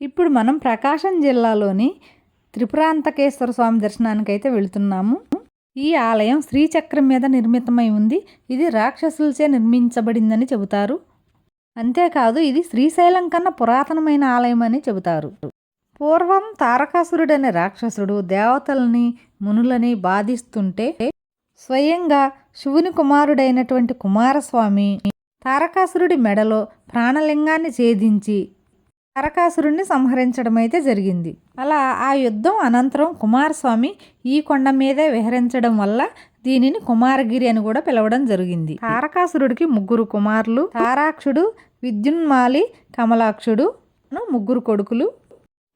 ఇప్పుడు మనం ప్రకాశం జిల్లాలోని త్రిపురాంతకేశ్వర స్వామి దర్శనానికి అయితే వెళుతున్నాము. ఈ ఆలయం శ్రీచక్రం మీద నిర్మితమై ఉంది. ఇది రాక్షసులచే నిర్మించబడిందని చెబుతారు. అంతేకాదు ఇది శ్రీశైలం కన్నా పురాతనమైన ఆలయం అని చెబుతారు. పూర్వం తారకాసురుడనే రాక్షసుడు దేవతలని మునులని బాధిస్తుంటే స్వయంగా శివుని కుమారుడైనటువంటి కుమారస్వామి తారకాసురుడి మెడలో ప్రాణలింగాన్ని ఛేదించి తారకాసురుణ్ణి సంహరించడం అయితే జరిగింది. అలా ఆ యుద్ధం అనంతరం కుమారస్వామి ఈ కొండ మీదే విహరించడం వల్ల దీనిని కుమారగిరి అని కూడా పిలవడం జరిగింది. తారకాసురుడికి ముగ్గురు కుమారులు తారాక్షుడు విద్యున్మాలి కమలాక్షుడు ముగ్గురు కొడుకులు.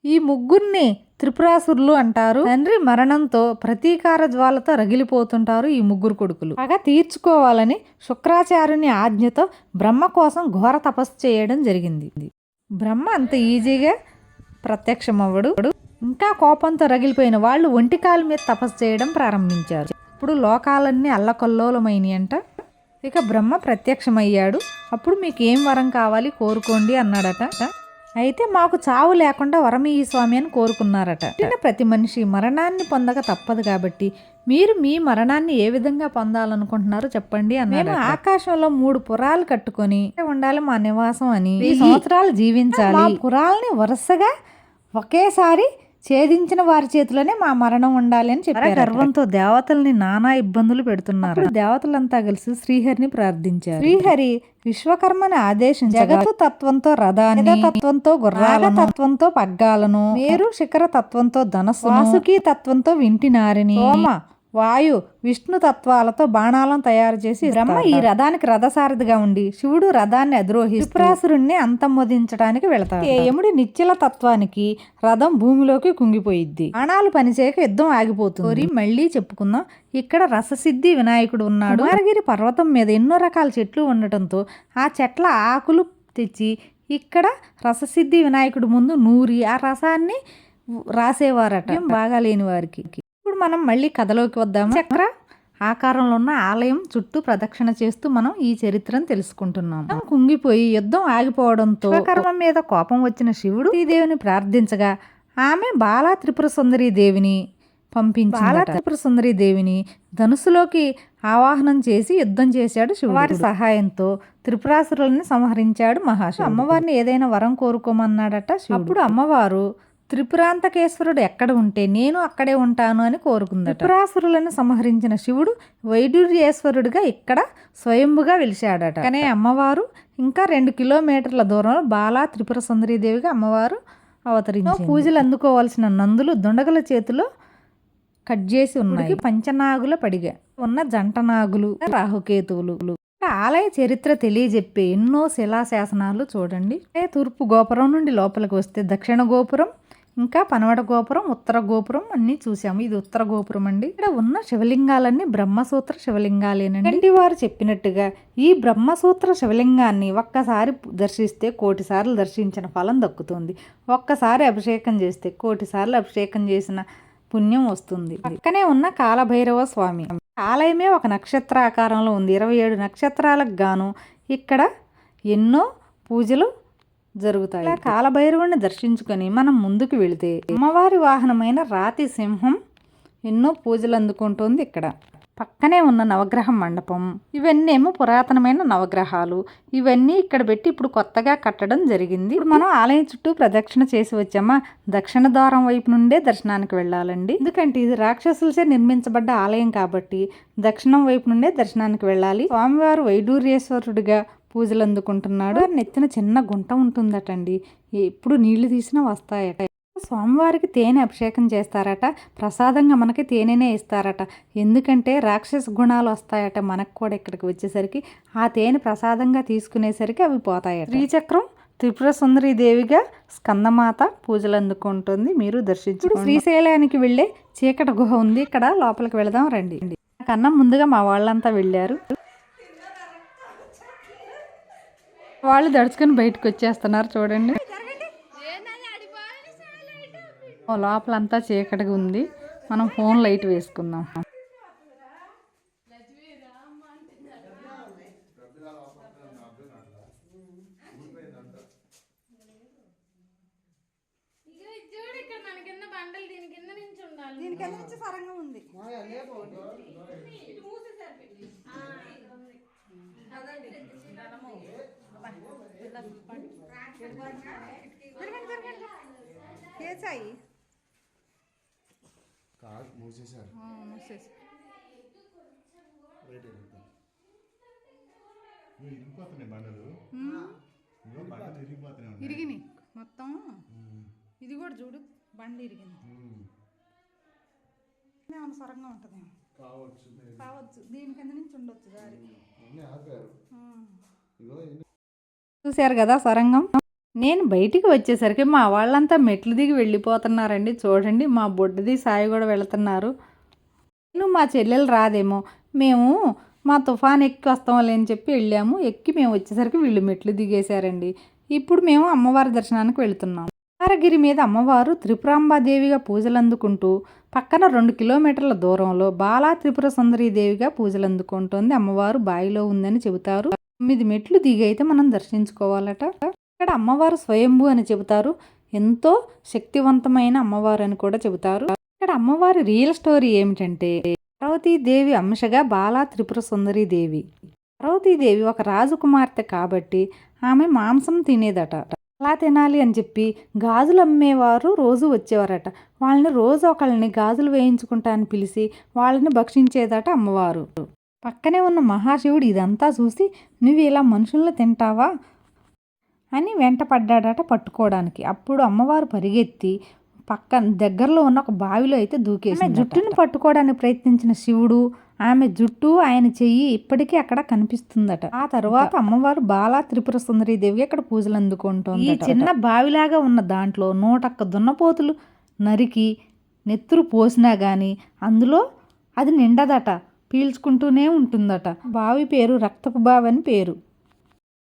ఈ ముగ్గురిని త్రిపురాసురులు అంటారు. తండ్రి మరణంతో ప్రతీకార జ్వాలతో రగిలిపోతుంటారు ఈ ముగ్గురు కొడుకులు. పగ తీర్చుకోవాలని శుక్రాచార్యుని ఆజ్ఞతో బ్రహ్మ కోసం ఘోర తపస్సు చేయడం జరిగింది. బ్రహ్మ అంత ఈజీగా ప్రత్యక్షమవ్వడు. ఇంకా కోపంతో రగిలిపోయిన వాళ్ళు ఒంటికాల మీద తపస్సు చేయడం ప్రారంభించారు. ఇప్పుడు లోకాలన్నీ అల్లకల్లోలమైనవి అంట ఇక బ్రహ్మ ప్రత్యక్షమయ్యాడు. అప్పుడు మీకు ఏం వరం కావాలి కోరుకోండి అన్నాడట. అయితే మాకు చావు లేకుండా వరం ఈ స్వామి అని కోరుకున్నారట. ప్రతి మనిషి మరణాన్ని పొందక తప్పదు కాబట్టి మీరు మీ మరణాన్ని ఏ విధంగా పొందాలనుకుంటున్నారో చెప్పండి అన్నారు ఆకాశంలో మూడు పురాలు కట్టుకొని ఉండాలి మా నివాసం అని. ఈ సంవత్సరాలు జీవించాలి. పురాల్ని వరుసగా ఒకేసారి ఛేదించిన వారి చేతిలోనే మా మరణం ఉండాలి అని చెప్పారు గర్వంతో దేవతల్ని నానా ఇబ్బందులు పెడుతున్నారు. దేవతలంతా కలిసి శ్రీహరిని ప్రార్థించారు. శ్రీహరి విశ్వకర్మని ఆదేశించి జగత్తు తత్వంతో రథాన్ని తత్వంతో గుర్రాల తత్వంతో పగ్గాలను మేరు శిఖర తత్వంతో ధనస్సు వాసుకి తత్వంతో వింటినారిని సోమ వాయు విష్ణు తత్వాలతో బాణాలను తయారు చేసి బ్రహ్మ ఈ రథానికి రథసారథిగా ఉండి శివుడు రథాన్ని అధిరోహి త్రిపురాసురుణ్ణి అంతమొదించడానికి వెళతాడు యముడి నిశ్చల తత్వానికి రథం భూమిలోకి కుంగిపోయిద్ది. బాణాలు పనిచేయక యుద్ధం ఆగిపోతుంది. మళ్ళీ చెప్పుకుందాం. ఇక్కడ రససిద్ధి వినాయకుడు ఉన్నాడు. కుమారగిరి పర్వతం మీద ఎన్నో రకాల చెట్లు ఉండటంతో ఆ చెట్ల ఆకులు తెచ్చి ఇక్కడ రససిద్ధి వినాయకుడు ముందు నూరి ఆ రసాన్ని రాసేవారట. బాగా లేని వారికి. మనం మళ్ళీ కథలోకి వద్దాము? చక్ర ఆకారంలో ఉన్న ఆలయం చుట్టూ ప్రదక్షిణ చేస్తూ మనం ఈ చరిత్రను తెలుసుకుంటున్నాం. కుంగిపోయి యుద్ధం ఆగిపోవడంతో కర్మ మీద కోపం వచ్చిన శివుడు ఈ దేవిని ప్రార్థించగా ఆమె బాలా త్రిపుర సుందరి దేవిని పంపించి బాలా త్రిపుర సుందరి దేవిని ధనుసులోకి ఆవాహనం చేసి యుద్ధం చేశాడు శివుడు. వారి సహాయంతో త్రిపురాసురుల్ని సంహరించాడు మహాశివుడు. అమ్మవారిని ఏదైనా వరం కోరుకోమన్నాడట అప్పుడు అమ్మవారు త్రిపురాంతకేశ్వరుడు ఎక్కడ ఉంటే నేను అక్కడే ఉంటాను అని కోరుకుందట. త్రిపురాసురులను సంహరించిన శివుడు వైడూర్యేశ్వరుడిగా ఇక్కడ స్వయంభుగా వెలిశాడట. కానీ అమ్మవారు ఇంకా రెండు కిలోమీటర్ల దూరంలో బాలా త్రిపుర సుందరీదేవిగా అమ్మవారు అవతరించారు పూజలు అందుకోవాల్సిన నందులు దొండగల చేతిలో కట్ చేసి ఉన్నాయి. పంచనాగుల పడిగా ఉన్న జంట నాగులు రాహుకేతువులు ఆలయ చరిత్ర తెలియజెప్పే ఎన్నో శిలాశాసనాలు చూడండి. తూర్పు గోపురం నుండి లోపలికి వస్తే దక్షిణ గోపురం ఇంకా పనవడ గోపురం ఉత్తర గోపురం అన్నీ చూసాము. ఇది ఉత్తర గోపురం అండి. ఇక్కడ ఉన్న శివలింగాలన్నీ బ్రహ్మసూత్ర శివలింగాలేనండి. వారు చెప్పినట్టుగా ఈ బ్రహ్మసూత్ర శివలింగాన్ని ఒక్కసారి దర్శిస్తే కోటి సార్లు దర్శించిన ఫలం దక్కుతుంది. ఒక్కసారి అభిషేకం చేస్తే కోటి సార్లు అభిషేకం చేసిన పుణ్యం వస్తుంది. పక్కనే ఉన్న కాలభైరవ స్వామి. ఆలయమే ఒక నక్షత్ర ఆకారంలో ఉంది. ఇరవై ఏడు నక్షత్రాలకు గాను ఇక్కడ ఎన్నో పూజలు జరుగుతాయి. కాలభైరవుని దర్శించుకొని మనం ముందుకు వెళితే అమ్మవారి వాహనమైన రాతి సింహం ఎన్నో పూజలు అందుకుంటుంది ఇక్కడ. పక్కనే ఉన్న నవగ్రహ మండపం ఇవన్నీ ఏమో పురాతనమైన నవగ్రహాలు ఇవన్నీ ఇక్కడ పెట్టి ఇప్పుడు కొత్తగా కట్టడం జరిగింది. ఇప్పుడు మనం ఆలయం చుట్టూ ప్రదక్షిణ చేసి వచ్చామా? దక్షిణ ద్వారం వైపు నుండే దర్శనానికి వెళ్ళాలండి. ఎందుకంటే ఇది రాక్షసులచే నిర్మించబడ్డ ఆలయం కాబట్టి దక్షిణం వైపు నుండే దర్శనానికి వెళ్ళాలి. స్వామివారు వైడూర్యేశ్వరుడిగా పూజలు అందుకుంటున్నాడు. నెత్తిన చిన్న గుంట ఉంటుందటండి. ఎప్పుడు నీళ్ళు తీసినా వస్తాయట. స్వామివారికి తేనె అభిషేకం చేస్తారట. ప్రసాదంగా మనకి తేనెనే ఇస్తారట. ఎందుకంటే రాక్షస గుణాలు వస్తాయట మనకు కూడా ఇక్కడికి వచ్చేసరికి. ఆ తేనె ప్రసాదంగా తీసుకునేసరికి అవి పోతాయట. శ్రీచక్రం త్రిపుర సుందరి దేవిగా స్కందమాత పూజలు అందుకుంటుంది. మీరు దర్శించు శ్రీశైలానికి వెళ్ళే చీకటి గుహ ఉంది. ఇక్కడ లోపలికి వెళదాం రండి. కన్నా ముందుగా మా వాళ్ళంతా వెళ్ళారు. వాళ్ళు దడుచుకొని బయటకు వచ్చేస్తున్నారు చూడండి. లోపలంతా చీకటిగా ఉంది. మనం ఫోన్ లైట్ వేసుకుందాం. దీనికి ఉంది. ఏ సాయి? కాదు మూసేశారు. మూసేసి రేట్ ఎంత ఇవి ఇరిగిపోతున్నాయి బండలు. ఇగో బండలు ఇరిగిపోతున్నాయి ఉన్నాయి. ఇరిగినాయి మొత్తం. ఇది కూడా చూడు బండి ఇరిగింది. ఉమ్. ఏమైనా సొరంగా ఉంటుందేమో. కావచ్చు. కావచ్చు. దీని కింద నుంచి ఉండొచ్చు దారి. చూశారు కదా సొరంగం? నేను బయటికి వచ్చేసరికి మా వాళ్ళంతా మెట్లు దిగి వెళ్ళిపోతున్నారండి. చూడండి మా బొడ్డుది సాయి కూడా వెళుతున్నారు. నేను మా చెల్లెలు రాదేమో మేము మా తుఫాన్ ఎక్కి వస్తామలే అని చెప్పి వెళ్ళాము. ఎక్కి మేము వచ్చేసరికి వీళ్ళు మెట్లు దిగేశారండి. ఇప్పుడు మేము అమ్మవారి దర్శనానికి వెళుతున్నాం. అరగిరి మీద అమ్మవారు త్రిపురాంబాదేవిగా పూజలు అందుకుంటూ పక్కన రెండు కిలోమీటర్ల దూరంలో బాలా త్రిపుర సుందరీదేవిగా దేవిగా పూజలు అమ్మవారు బావిలో ఉందని చెబుతారు. తొమ్మిది మెట్లు దిగి అయితే మనం దర్శించుకోవాలట. ఇక్కడ అమ్మవారు స్వయంభూ అని చెబుతారు. ఎంతో శక్తివంతమైన అమ్మవారు అని కూడా చెబుతారు. ఇక్కడ అమ్మవారి రియల్ స్టోరీ ఏమిటంటే పార్వతీదేవి అంశగా బాలా త్రిపుర సుందరీదేవి పార్వతీదేవి ఒక రాజకుమార్తె కాబట్టి ఆమె మాంసం తినేదట. అలా తినాలి అని చెప్పి గాజులు అమ్మేవారు రోజు వచ్చేవారట. వాళ్ళని రోజు ఒకళ్ళని గాజులు వేయించుకుంటా అని పిలిచి వాళ్ళని భక్షించేదట అమ్మవారు. పక్కనే ఉన్న మహాశివుడు ఇదంతా చూసి నువ్వు ఇలా మనుషుల్ని తింటావా? అని వెంట పడ్డాడట పట్టుకోవడానికి. అప్పుడు అమ్మవారు పరిగెత్తి పక్కన దగ్గరలో ఉన్న ఒక బావిలో అయితే దూకేసి జుట్టును పట్టుకోవడానికి ప్రయత్నించిన శివుడు ఆమె జుట్టు ఆయన చెయ్యి ఇప్పటికీ అక్కడ కనిపిస్తుందట. ఆ తర్వాత అమ్మవారు బాలా త్రిపుర సుందరి దేవి అక్కడ పూజలు అందుకుంటోంది ఈ చిన్న బావిలాగా ఉన్న దాంట్లో నూటొక్క దున్నపోతులు నరికి నెత్తురు పోసినా గాని అందులో అది నిండదట పీల్చుకుంటూనే ఉంటుందట. బావి పేరు రక్తపు బావి అని పేరు.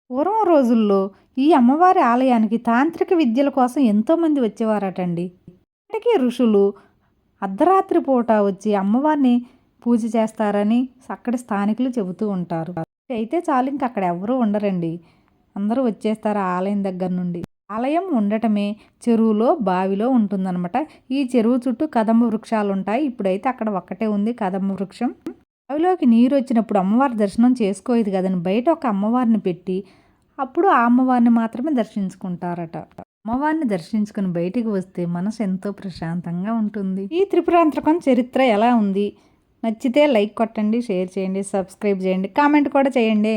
పూర్వం రోజుల్లో ఈ అమ్మవారి ఆలయానికి తాంత్రిక విద్యల కోసం ఎంతోమంది వచ్చేవారటండి. ఇప్పటికీ ఋషులు అర్ధరాత్రి పూట వచ్చి అమ్మవారిని పూజ చేస్తారని అక్కడ స్థానికులు చెబుతూ ఉంటారు. అయితే చాలు ఇంక అక్కడ ఎవరూ ఉండరండి. అందరూ వచ్చేస్తారు ఆలయం దగ్గర నుండి. ఆలయం ఉండటమే చెరువులో బావిలో ఉంటుందన్నమాట. ఈ చెరువు చుట్టూ కదంబ వృక్షాలు ఉంటాయి ఇప్పుడైతే అక్కడ ఒక్కటే ఉంది కదంబ వృక్షం. బావిలోకి నీరు వచ్చినప్పుడు అమ్మవారి దర్శనం చేసుకోలేదు కదని బయట ఒక అమ్మవారిని పెట్టి అప్పుడు ఆ అమ్మవారిని మాత్రమే దర్శించుకుంటారట. అమ్మవారిని దర్శించుకుని బయటికి వస్తే మనసు ఎంతో ప్రశాంతంగా ఉంటుంది. ఈ త్రిపురాంతకం చరిత్ర ఎలా ఉంది? నచ్చితే లైక్ కొట్టండి షేర్ చేయండి సబ్స్క్రైబ్ చేయండి కామెంట్ కూడా చేయండి.